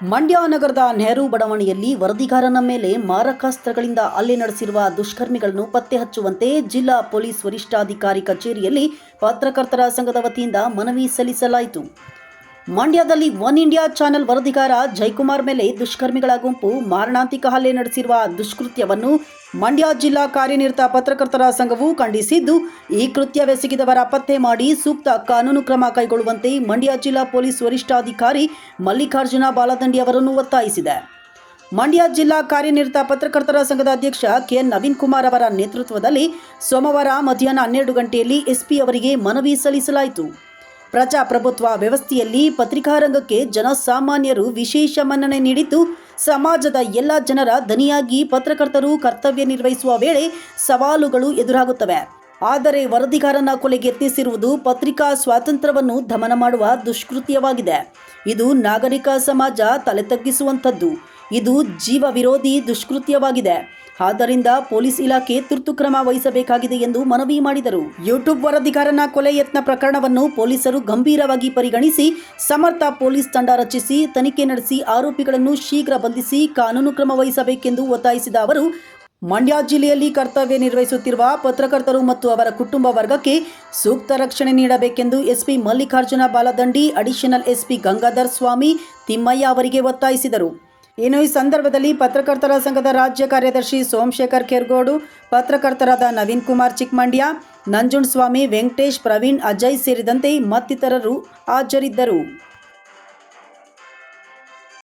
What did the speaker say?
ಮಂಡ್ಯ ನಗರದ ನೆಹರು ಬಡಾವಣೆಯಲ್ಲಿ ವರದಿಗಾರನ ಮೇಲೆ ಮಾರಕಾಸ್ತ್ರಗಳಿಂದ ಹಲ್ಲೆ ನಡೆಸಿರುವ ದುಷ್ಕರ್ಮಿಗಳನ್ನು ಪತ್ತೆ ಹಚ್ಚುವಂತೆ ಜಿಲ್ಲಾ ಪೊಲೀಸ್ ವರಿಷ್ಠಾಧಿಕಾರಿ ಕಚೇರಿಯಲ್ಲಿ ಪತ್ರಕರ್ತರ ಸಂಘದ ವತಿಯಿಂದ ಮನವಿ ಸಲ್ಲಿಸಲಾಯಿತು. ಮಂಡ್ಯದಲ್ಲಿ ಒನ್ ಇಂಡಿಯಾ ಚಾನೆಲ್ ವರದಿಗಾರ ಜಯಕುಮಾರ್ ಮೇಲೆ ದುಷ್ಕರ್ಮಿಗಳ ಗುಂಪು ಮಾರಣಾಂತಿಕ ಹಲ್ಲೆ ನಡೆಸಿರುವ ದುಷ್ಕೃತ್ಯವನ್ನು ಮಂಡ್ಯ ಜಿಲ್ಲಾ ಕಾರ್ಯನಿರತ ಪತ್ರಕರ್ತರ ಸಂಘವು ಖಂಡಿಸಿದ್ದು, ಈ ಕೃತ್ಯವೆಸಗಿದವರ ಪತ್ತೆ ಮಾಡಿ ಸೂಕ್ತ ಕಾನೂನು ಕ್ರಮ ಕೈಗೊಳ್ಳುವಂತೆ ಮಂಡ್ಯ ಜಿಲ್ಲಾ ಪೊಲೀಸ್ ವರಿಷ್ಠಾಧಿಕಾರಿ ಮಲ್ಲಿಕಾರ್ಜುನ ಬಾಲದಂಡಿ ಅವರನ್ನು ಒತ್ತಾಯಿಸಿದೆ. ಮಂಡ್ಯ ಜಿಲ್ಲಾ ಕಾರ್ಯನಿರತ ಪತ್ರಕರ್ತರ ಸಂಘದ ಅಧ್ಯಕ್ಷ ಕೆ ನವೀನ್ ಕುಮಾರ್ ಅವರ ನೇತೃತ್ವದಲ್ಲಿ ಸೋಮವಾರ ಮಧ್ಯಾಹ್ನ ಹನ್ನೆರಡು ಗಂಟೆಯಲ್ಲಿ ಎಸ್ಪಿ ಅವರಿಗೆ ಮನವಿ ಸಲ್ಲಿಸಲಾಯಿತು. ಪ್ರಜಾಪ್ರಭುತ್ವ ವ್ಯವಸ್ಥೆಯಲ್ಲಿ ಪತ್ರಿಕಾರಂಗಕ್ಕೆ ಜನಸಾಮಾನ್ಯರು ವಿಶೇಷ ಮನ್ನಣೆ ನೀಡಿದ್ದು, ಸಮಾಜದ ಎಲ್ಲ ಜನರ ದನಿಯಾಗಿ ಪತ್ರಕರ್ತರು ಕರ್ತವ್ಯ ನಿರ್ವಹಿಸುವ ವೇಳೆ ಸವಾಲುಗಳು ಎದುರಾಗುತ್ತವೆ. ಆದರೆ ವರದಿಗಾರನ ಕೊಲೆಗೆ ಯತ್ನಿಸಿರುವುದು ಪತ್ರಿಕಾ ಸ್ವಾತಂತ್ರ್ಯವನ್ನು ದಮನ ಮಾಡುವ ದುಷ್ಕೃತ್ಯವಾಗಿದೆ. ಇದು ನಾಗರಿಕ ಸಮಾಜ ತಲೆ ತಗ್ಗಿಸುವಂಥದ್ದು ಇದು ಜೀವ ವಿರೋಧಿ ದುಷ್ಕೃತ್ಯವಾಗಿದೆ. ಆದ್ದರಿಂದ ಪೊಲೀಸ್ ಇಲಾಖೆ ತುರ್ತು ಕ್ರಮ ವಹಿಸಬೇಕಾಗಿದೆ ಎಂದು ಮನವಿ ಮಾಡಿದರು. ಯೂಟ್ಯೂಬ್ ವರದಿಗಾರನ ಕೊಲೆ ಯತ್ನ ಪ್ರಕರಣವನ್ನು ಪೊಲೀಸರು ಗಂಭೀರವಾಗಿ ಪರಿಗಣಿಸಿ, ಸಮರ್ಥ ಪೊಲೀಸ್ ತಂಡ ರಚಿಸಿ, ತನಿಖೆ ನಡೆಸಿ ಆರೋಪಿಗಳನ್ನು ಶೀಘ್ರ ಬಂಧಿಸಿ ಕಾನೂನು ಕ್ರಮ ವಹಿಸಬೇಕೆಂದು ಒತ್ತಾಯಿಸಿದ ಅವರು, ಮಂಡ್ಯ ಜಿಲ್ಲೆಯಲ್ಲಿ ಕರ್ತವ್ಯ ನಿರ್ವಹಿಸುತ್ತಿರುವ ಪತ್ರಕರ್ತರು ಮತ್ತು ಅವರ ಕುಟುಂಬ ವರ್ಗಕ್ಕೆ ಸೂಕ್ತ ರಕ್ಷಣೆ ನೀಡಬೇಕೆಂದು SP Mallikarjuna Baladandi, additional SP Gangadhar Swamy Thimmaiah ಅವರಿಗೆ ಒತ್ತಾಯಿಸಿದರು. ಇನ್ನು ಈ ಸಂದರ್ಭದಲ್ಲಿ ಪತ್ರಕರ್ತರ ಸಂಘದ ರಾಜ್ಯ ಕಾರ್ಯದರ್ಶಿ ಸೋಮಶೇಖರ್ ಕೆರ್ಗೋಡು ಪತ್ರಕರ್ತರಾದ ನವೀನ್ ಕುಮಾರ್ ಚಿಕ್ಕಮಂಡ್ಯ, ನಂಜುಂಡ್ ಸ್ವಾಮಿ ವೆಂಕಟೇಶ್ ಪ್ರವೀಣ್, ಅಜಯ್ ಸೇರಿದಂತೆ ಮತ್ತಿತರರು ಹಾಜರಿದ್ದರು.